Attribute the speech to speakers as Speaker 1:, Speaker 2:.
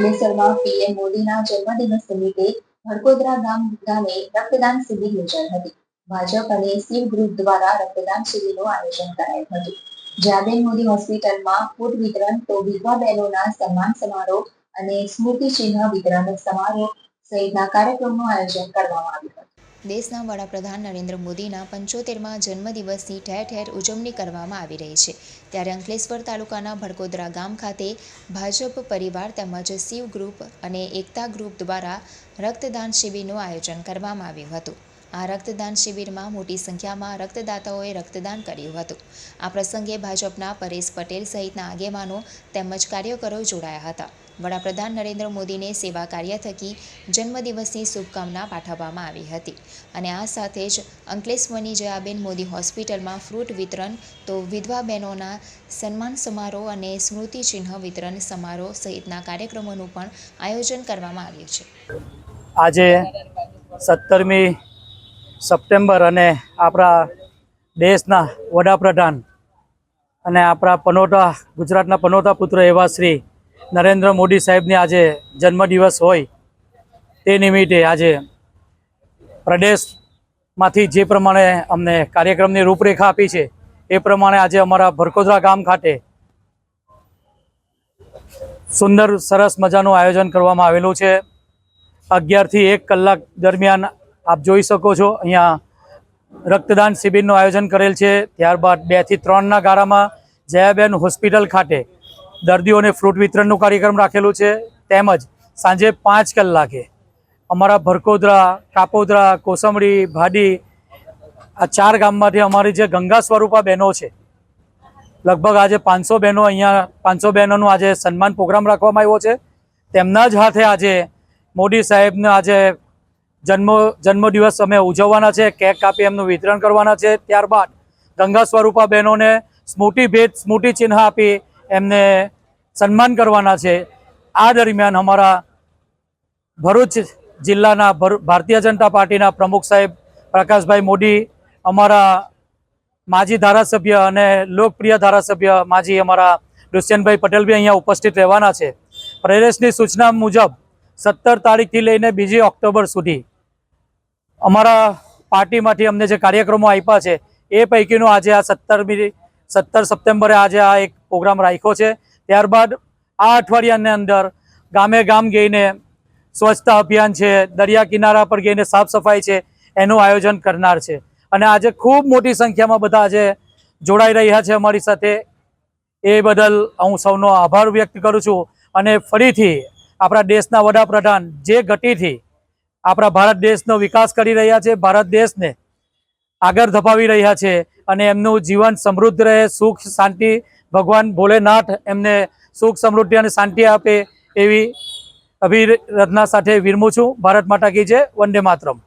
Speaker 1: અંકલેશ્વરમાં પીએમ મોદીના જન્મદિવસ નિમિત્તે ભડકોદરા ગામ ગામે રક્તદાન શિબિર યોજાઈ હતી. ભાજપ અને શિવ ગ્રુપ દ્વારા રક્તદાન શિબિરનું આયોજન કરાયું હતું. જ્યાબેન મોદી હોસ્પિટલમાં ફૂડ વિતરણ તો વિધવા બહેનોના સન્માન સમારોહ અને સ્મૃતિ ચિહ્ન વિતરણ સમારોહ સહિતના કાર્યક્રમનું આયોજન કરવામાં આવ્યું હતું. દેશના વડાપ્રધાન નરેન્દ્ર મોદીના પંચોતેરમાં જન્મદિવસની ઠેર ઠેર ઉજવણી કરવામાં આવી રહી છે. ત્યારે અંકલેશ્વર તાલુકાના ભડકોદરા ગામ ખાતે ભાજપ પરિવાર તેમજ શિવ ગ્રુપ અને એકતા ગ્રુપ દ્વારા રક્તદાન શિબિરનું આયોજન કરવામાં આવ્યું હતું. આ રક્તદાન શિબિરમાં મોટી સંખ્યામાં રક્તદાતાઓએ રક્તદાન કર્યું હતું. આ પ્રસંગે ભાજપના પરેશ પટેલ સહિતના આગેવાનો તેમજ કાર્યકરો જોડાયા હતા. વડાપ્રધાન નરેન્દ્ર મોદીને સેવા કાર્ય થકી જન્મદિવસની શુભકામના પાઠવવામાં આવી હતી. અને આ સાથે જ અંકલેશ્વરની જયાબેન મોદી હોસ્પિટલમાં ફ્રૂટ વિતરણ તો વિધવા બહેનોના સન્માન સમારોહ અને સ્મૃતિ ચિહ્ન વિતરણ સમારોહ સહિતના કાર્યક્રમોનું પણ આયોજન કરવામાં આવ્યું છે.
Speaker 2: આજે સત્તરમી સપ્ટેમ્બર અને આપણા દેશના વડાપ્રધાન અને આપણા પનોતા, ગુજરાતના પનોતા પુત્ર એવા શ્રી નરેન્દ્ર મોદી સાહેબની આજે જન્મદિવસ હોય તે નિમિત્તે આજે પ્રદેશમાંથી જે પ્રમાણે અમને કાર્યક્રમની રૂપરેખા આપી છે, એ પ્રમાણે આજે અમારા ભરકોદરા ગામ ખાતે સુંદર, સરસ મજાનું આયોજન કરવામાં આવેલું છે. અગિયારથી એક કલાક દરમિયાન આપ જોઈ શકો છો, અહીંયા રક્તદાન શિબિરનું આયોજન કરેલ છે. ત્યારબાદ બેથી ત્રણના ગાળામાં જયાબેન હોસ્પિટલ ખાતે દર્દીઓને ફ્રૂટ વિતરણનું કાર્યક્રમ રાખેલું છે. તેમજ સાંજે પાંચ કલાકે અમારા ભરકોદરા, કાપોદરા કોસંબડી ભાડી, આ ચાર ગામમાંથી અમારી જે ગંગા સ્વરૂપા બહેનો છે, લગભગ આજે પાંચસો બહેનો અહીંયા, પાંચસો બહેનોનું આજે સન્માન પ્રોગ્રામ રાખવામાં આવ્યો છે. તેમના જ હાથે આજે મોદી સાહેબને આજે જન્મ જન્મદિવસ અમે ઉજવવાના છે, કેક કાપી એમનું વિતરણ કરવાના છે, ત્યારબાદ ગંગા સ્વરૂપા બહેનોને સ્મૃતિ ભેદ સ્મૃતિ ચિહ્ન આપી એમને સન્માન કરવાના છે. આ દરમિયાન અમારા ભરૂચ જિલ્લાના ભરૂ- ભારતીય જનતા પાર્ટીના પ્રમુખ સાહેબ પ્રકાશભાઈ મોદી, અમારા માજી ધારાસભ્ય અને લોકપ્રિય ધારાસભ્ય માજી અમારા દુષ્યંતભાઈ પટેલ બી અહીંયા ઉપસ્થિત રહેવાના છે. પ્રદેશની સૂચના મુજબ સત્તર તારીખથી લઈને બીજી ઓક્ટોબર સુધી અમારા પાર્ટીમાંથી અમને જે કાર્યક્રમો આપ્યા છે, એ પૈકીનો આજે આ સત્તરમી, સત્તર સપ્ટેમ્બરે આજે આ એક પ્રોગ્રામ રાખ્યો છે. ત્યારબાદ આ અઠવાડિયાની અંદર ગામે ગામ ગઈને સ્વચ્છતા અભિયાન છે, દરિયા કિનારા પર ગઈને સાફ સફાઈ છે, એનું આયોજન કરનાર છે. અને આજે ખૂબ મોટી સંખ્યામાં બધા આજે જોડાઈ રહ્યા છે અમારી સાથે. એ બદલ હું સૌનો આભાર વ્યક્ત કરું છું. અને ફરીથી આપણા દેશના વડાપ્રધાન જે ગતિથી આપણા ભારત દેશનો વિકાસ કરી રહ્યા છે, ભારત દેશને આગળ ધપાવી રહ્યા છે અને એમનું જીવન સમૃદ્ધ રહે, સુખ, શાંતિ, ભગવાન ભોલેનાથ એમને સુખ, સમૃદ્ધિ અને શાંતિ આપે એવી અભિરચના સાથે વિરમું છું. ભારત માતા કી જય, વંદે માતરમ.